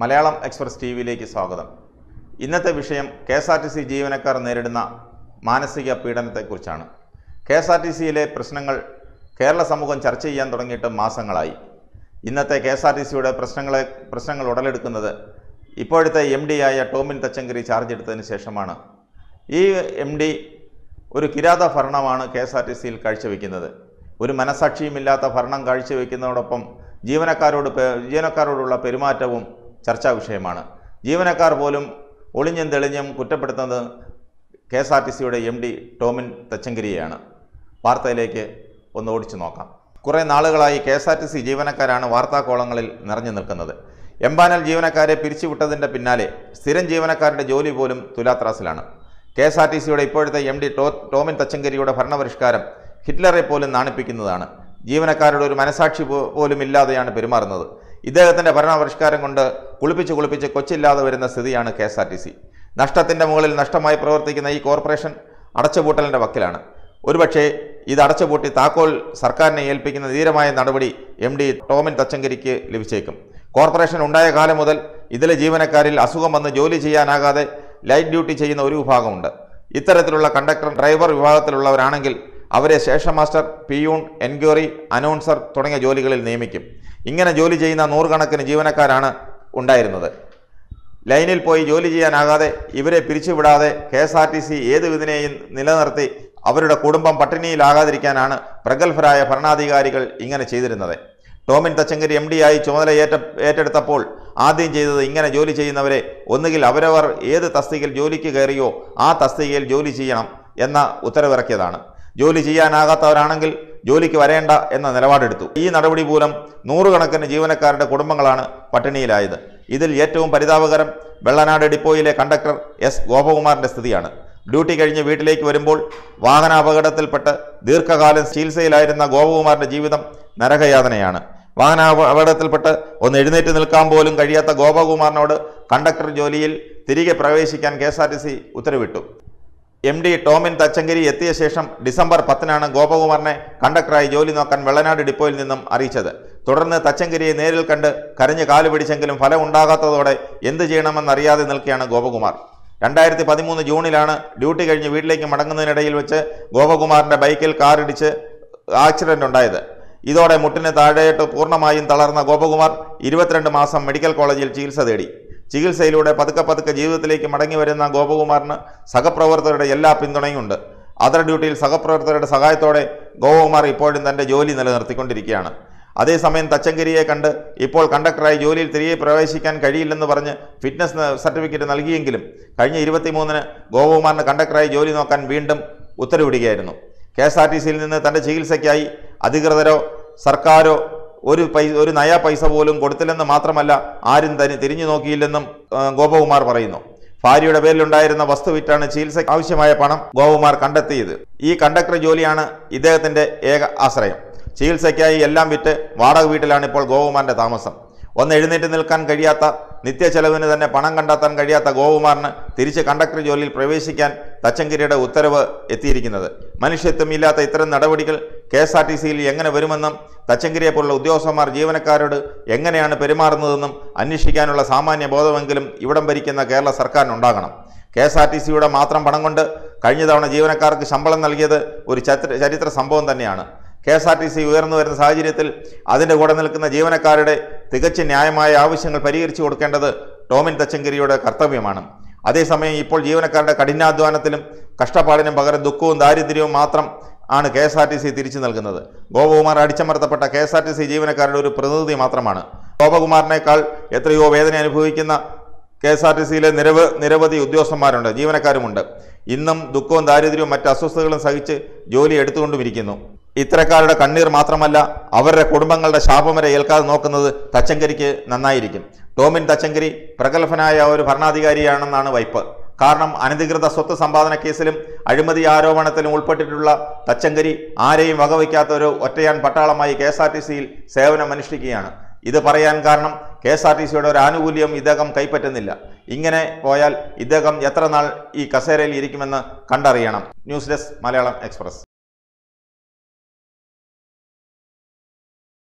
Malayalam express T വിയിലേക്ക് സ്വാഗതം. ഇന്നത്തെ വിഷയം K S R T C ജീവനക്കാർ നേരിടുന്ന മാനസിക പീഡനത്തെക്കുറിച്ചാണ്. കെ എസ് ആർ ടി സിയിലെ പ്രശ്നങ്ങൾ കേരള സമൂഹം ചർച്ച ചെയ്യാൻ തുടങ്ങിയിട്ട് മാസങ്ങളായി. ഇന്നത്തെ കെ എസ് ആർ ടി സിയുടെ പ്രശ്നങ്ങളെ പ്രശ്നങ്ങൾ ഉടലെടുക്കുന്നത് ഇപ്പോഴത്തെ എം ഡി ആയ ടോമിൻ തച്ചങ്കരി ചാർജ് എടുത്തതിന് ശേഷമാണ്. ഈ എം ഡി ഒരു കിരാത ഭരണമാണ് കെ എസ് ആർ ടി സിയിൽ കാഴ്ചവെക്കുന്നത്. ഒരു മനസാക്ഷിയുമില്ലാത്ത ഭരണം കാഴ്ചവെക്കുന്നതോടൊപ്പം ജീവനക്കാരോട് ജീവനക്കാരോടുള്ള പെരുമാറ്റവും ചർച്ചാ വിഷയമാണ്. ജീവനക്കാർ പോലും ഒളിഞ്ഞും തെളിഞ്ഞും കുറ്റപ്പെടുത്തുന്നത് കെ എസ് ആർ ടി സിയുടെ എം ഡി ടോമിൻ തച്ചങ്കരിയെയാണ്. വാർത്തയിലേക്ക് ഒന്ന് ഓടിച്ചു നോക്കാം. കുറേ നാളുകളായി K S R T C ജീവനക്കാരാണ് വാർത്താകോളങ്ങളിൽ നിറഞ്ഞു നിൽക്കുന്നത്. എംപാനൽ ജീവനക്കാരെ പിരിച്ചുവിട്ടതിന്റെ പിന്നാലെ സ്ഥിരം ജീവനക്കാരുടെ ജോലി പോലും തുലാത്രാസിലാണ്. കെ എസ് ആർ ടി സിയുടെ ഇപ്പോഴത്തെ എം ഡി ടോ ടോമിൻ തച്ചങ്കരിയുടെ ഭരണപരിഷ്കാരം ഹിറ്റ്ലറെ പോലും നാണിപ്പിക്കുന്നതാണ്. ജീവനക്കാരുടെ ഒരു മനസാക്ഷി പോലും ഇല്ലാതെയാണ് പെരുമാറുന്നത്. ഇദ്ദേഹത്തിന്റെ ഭരണപരിഷ്കാരം കൊണ്ട് കുളിപ്പിച്ച് കുളിപ്പിച്ച് കൊച്ചില്ലാതെ വരുന്ന സ്ഥിതിയാണ് K S R T C. നഷ്ടത്തിന്റെ മുകളിൽ നഷ്ടമായി പ്രവർത്തിക്കുന്ന ഈ കോർപ്പറേഷൻ അടച്ചുപൂട്ടലിന്റെ വക്കിലാണ്. ഒരുപക്ഷേ ഇത് അടച്ചുപൂട്ടി താക്കോൽ സർക്കാരിനെ ഏൽപ്പിക്കുന്ന ധീരമായ നടപടി എം ഡി ടോമിൻ തച്ചങ്കരിക്ക് ലഭിച്ചേക്കും. കോർപ്പറേഷൻ ഉണ്ടായ കാലം മുതൽ ഇതിലെ ജീവനക്കാരിൽ അസുഖം വന്ന് ജോലി ചെയ്യാനാകാതെ ലൈറ്റ് ഡ്യൂട്ടി ചെയ്യുന്ന ഒരു വിഭാഗമുണ്ട്. ഇത്തരത്തിലുള്ള കണ്ടക്ടർ ഡ്രൈവർ വിഭാഗത്തിലുള്ളവരാണെങ്കിൽ അവരെ station master peon enquiry announcer തുടങ്ങിയ ജോലികളിൽ നിയമിക്കും. ഇങ്ങനെ ജോലി ചെയ്യുന്ന നൂറുകണക്കിന് ജീവനക്കാരാണ് ഉണ്ടായിരുന്നത്. ലൈനിൽ പോയി ജോലി ചെയ്യാനാകാതെ ഇവരെ പിരിച്ചുവിടാതെ K S R T C ഏത് വിധനെയും നിലനിർത്തി അവരുടെ കുടുംബം പട്ടിണിയിലാകാതിരിക്കാനാണ് പ്രഗത്ഭരായ ഭരണാധികാരികൾ ഇങ്ങനെ ചെയ്തിരുന്നത്. ടോമിൻ തച്ചങ്കരി എം ആയി ചുമതല ഏറ്റ ഏറ്റെടുത്തപ്പോൾ ആദ്യം ചെയ്തത് ഇങ്ങനെ ജോലി ചെയ്യുന്നവരെ ഒന്നുകിൽ അവരവർ ഏത് തസ്തികയിൽ ജോലിക്ക് കയറിയോ ആ തസ്തികയിൽ ജോലി ചെയ്യണം എന്ന ഉത്തരവിറക്കിയതാണ്. ജോലി ചെയ്യാനാകാത്തവരാണെങ്കിൽ ജോലിക്ക് വരേണ്ട എന്ന നിലപാടെടുത്തു. ഈ നടപടി മൂലം നൂറുകണക്കിന് ജീവനക്കാരുടെ കുടുംബങ്ങളാണ് പട്ടിണിയിലായത്. ഇതിൽ ഏറ്റവും പരിതാപകരം വെള്ളനാട് ഡിപ്പോയിലെ കണ്ടക്ടർ എസ്. ഗോപകുമാറിന്റെ സ്ഥിതിയാണ്. ഡ്യൂട്ടി കഴിഞ്ഞ് വീട്ടിലേക്ക് വരുമ്പോൾ വാഹനാപകടത്തിൽപ്പെട്ട് ദീർഘകാലം ചികിത്സയിലായിരുന്ന ഗോപകുമാറിന്റെ ജീവിതം നരകയാതനയാണ്. വാഹന അപകടത്തിൽപ്പെട്ട് ഒന്ന് എഴുന്നേറ്റ് നിൽക്കാൻ പോലും കഴിയാത്ത ഗോപകുമാറിനോട് കണ്ടക്ടർ ജോലിയിൽ തിരികെ പ്രവേശിക്കാൻ കെ ഉത്തരവിട്ടു. എം ഡി ടോമിൻ തച്ചങ്കരി എത്തിയ ശേഷം ഡിസംബർ പത്തിനാണ് ഗോപകുമാറിനെ കണ്ടക്ടറായി ജോലി നോക്കാൻ വെള്ളനാട് ഡിപ്പോയിൽ നിന്നും അറിയിച്ചത്. തുടർന്ന് തച്ചങ്കരിയെ നേരിൽ കണ്ട് കരഞ്ഞ് കാൽ പിടിച്ചെങ്കിലും ഫലം ഉണ്ടാകാത്തതോടെ എന്ത് ചെയ്യണമെന്നറിയാതെ നിൽക്കുകയാണ് ഗോപകുമാർ. രണ്ടായിരത്തി പതിമൂന്ന് ജൂണിലാണ് ഡ്യൂട്ടി കഴിഞ്ഞ് വീട്ടിലേക്ക് മടങ്ങുന്നതിനിടയിൽ വെച്ച് ഗോപകുമാറിന്റെ ബൈക്കിൽ കാറിടിച്ച് ആക്സിഡന്റ് ഉണ്ടായത്. ഇതോടെ മുട്ടിന് താഴെയിട്ട് പൂർണമായും തളർന്ന ഗോപകുമാർ ഇരുപത്തിരണ്ട് മാസം മെഡിക്കൽ കോളേജിൽ ചികിത്സ തേടി. ചികിത്സയിലൂടെ പതുക്കെ പതുക്കെ ജീവിതത്തിലേക്ക് മടങ്ങി വരുന്ന ഗോപകുമാറിന് സഹപ്രവർത്തകരുടെ എല്ലാ പിന്തുണയുമുണ്ട്. അതർ ഡ്യൂട്ടിയിൽ സഹപ്രവർത്തകരുടെ സഹായത്തോടെ ഗോപകുമാർ ഇപ്പോഴും തന്റെ ജോലി നിലനിർത്തിക്കൊണ്ടിരിക്കുകയാണ്. അതേസമയം തച്ചങ്കരിയെ കണ്ട് ഇപ്പോൾ കണ്ടക്ടറായി ജോലിയിൽ തിരികെ പ്രവേശിക്കാൻ കഴിയില്ലെന്ന് പറഞ്ഞ് ഫിറ്റ്നസ് സർട്ടിഫിക്കറ്റ് നൽകിയെങ്കിലും കഴിഞ്ഞ ഇരുപത്തിമൂന്നിന് ഗോപകുമാറിന് കണ്ടക്ടറായി ജോലി നോക്കാൻ വീണ്ടും ഉത്തരവിടുകയായിരുന്നു. കെ എസ് ആർ ടി സിയിൽ നിന്ന് തന്റെ ചികിത്സയ്ക്കായി അധികൃതരോ സർക്കാരോ ഒരു പൈസ ഒരു നയ പൈസ പോലും കൊടുത്തില്ലെന്ന് മാത്രമല്ല ആരും തനി തിരിഞ്ഞു നോക്കിയില്ലെന്നും ഗോപകുമാർ പറയുന്നു. ഭാര്യയുടെ പേരിലുണ്ടായിരുന്ന വസ്തു വിറ്റാണ് ചികിത്സയ്ക്ക് ആവശ്യമായ പണം ഗോപകുമാർ കണ്ടെത്തിയത്. ഈ കണ്ടക്ടർ ജോലിയാണ് ഇദ്ദേഹത്തിന്റെ ഏക ആശ്രയം. ചികിത്സയ്ക്കായി എല്ലാം വിറ്റ് വാടക വീട്ടിലാണ് ഇപ്പോൾ ഗോപകുമാറിന്റെ താമസം. ഒന്ന് എഴുന്നേറ്റ് നിൽക്കാൻ കഴിയാത്ത നിത്യ ചെലവിന് തന്നെ പണം കണ്ടെത്താൻ കഴിയാത്ത ഗോപകുമാറിന് തിരിച്ച് കണ്ടക്ടർ ജോലിയിൽ പ്രവേശിക്കാൻ തച്ചങ്കരിയുടെ ഉത്തരവ് എത്തിയിരിക്കുന്നത്. മനുഷ്യത്വമില്ലാത്ത ഇത്തരം നടപടികൾ കെ എസ് ആർ ടി സിയിൽ എങ്ങനെ വരുമെന്നും തച്ചങ്കരിയെ പോലുള്ള ഉദ്യോഗസ്ഥന്മാർ ജീവനക്കാരോട് എങ്ങനെയാണ് പെരുമാറുന്നതെന്നും അന്വേഷിക്കാനുള്ള സാമാന്യ ബോധമെങ്കിലും ഇവിടം ഭരിക്കുന്ന കേരള സർക്കാരിനുണ്ടാകണം കെ എസ് ആർ ടി സിയുടെ മാത്രം പണം കൊണ്ട് കഴിഞ്ഞ തവണ ജീവനക്കാർക്ക് ശമ്പളം നൽകിയത് ഒരു ചരിത്ര സംഭവം തന്നെയാണ്. K S R T C ഉയർന്നു വരുന്ന സാഹചര്യത്തിൽ അതിന്റെ കൂടെ നിൽക്കുന്ന ജീവനക്കാരുടെ തികച്ച ന്യായമായ ആവശ്യങ്ങൾ പരിഹരിച്ചു കൊടുക്കേണ്ടത് ടോമിൻ തച്ചങ്കരിയുടെ കർത്തവ്യമാണ്. അതേസമയം ഇപ്പോൾ ജീവനക്കാരുടെ കഠിനാധ്വാനത്തിലും കഷ്ടപ്പാടിനും പകരം ദുഃഖവും ദാരിദ്ര്യവും മാത്രം ആണ് K S R T C തിരിച്ചു നൽകുന്നത്. Gopakumar അടിച്ചമർത്തപ്പെട്ട K S R T C ജീവനക്കാരുടെ ഒരു പ്രതിനിധി മാത്രമാണ്. ഗോപകുമാറിനേക്കാൾ എത്രയോ വേദന അനുഭവിക്കുന്ന കെ എസ് ആർ ടി സിയിലെ നിരവ് നിരവധി ഉദ്യോഗസ്ഥന്മാരുണ്ട് ജീവനക്കാരുമുണ്ട്. ഇന്നും ദുഃഖവും ദാരിദ്ര്യവും മറ്റ് അസ്വസ്ഥതകളും സഹിച്ച് ജോലി എടുത്തുകൊണ്ടുമിരിക്കുന്നു. ഇത്തരക്കാരുടെ കണ്ണീർ മാത്രമല്ല അവരുടെ കുടുംബങ്ങളുടെ ശാപം വരെ ഏൽക്കാതെ നോക്കുന്നത് തച്ചങ്കരിക്ക് നന്നായിരിക്കും. ടോമിൻ തച്ചങ്കരി പ്രഗത്ഭനായ ഒരു ഭരണാധികാരിയാണെന്നാണ് വൈപ്പ്. കാരണം അനധികൃത സ്വത്ത് സമ്പാദന കേസിലും അഴിമതി ആരോപണത്തിലും ഉൾപ്പെട്ടിട്ടുള്ള തച്ചങ്കരി ആരെയും വകവയ്ക്കാത്ത ഒരു ഒറ്റയാൻ പട്ടാളമായി കെ എസ് ആർ ടി സിയിൽ സേവനമനുഷ്ഠിക്കുകയാണ് ഇത് പറയാൻ കാരണം കെ എസ് ആർ ടി സിയുടെ ഒരു ആനുകൂല്യം ഇദ്ദേഹം കൈപ്പറ്റുന്നില്ല. ഇങ്ങനെ പോയാൽ ഇദ്ദേഹം എത്ര നാൾ ഈ കസേരയിൽ ഇരിക്കുമെന്ന് കണ്ടറിയണം. News desk Malayalam Express.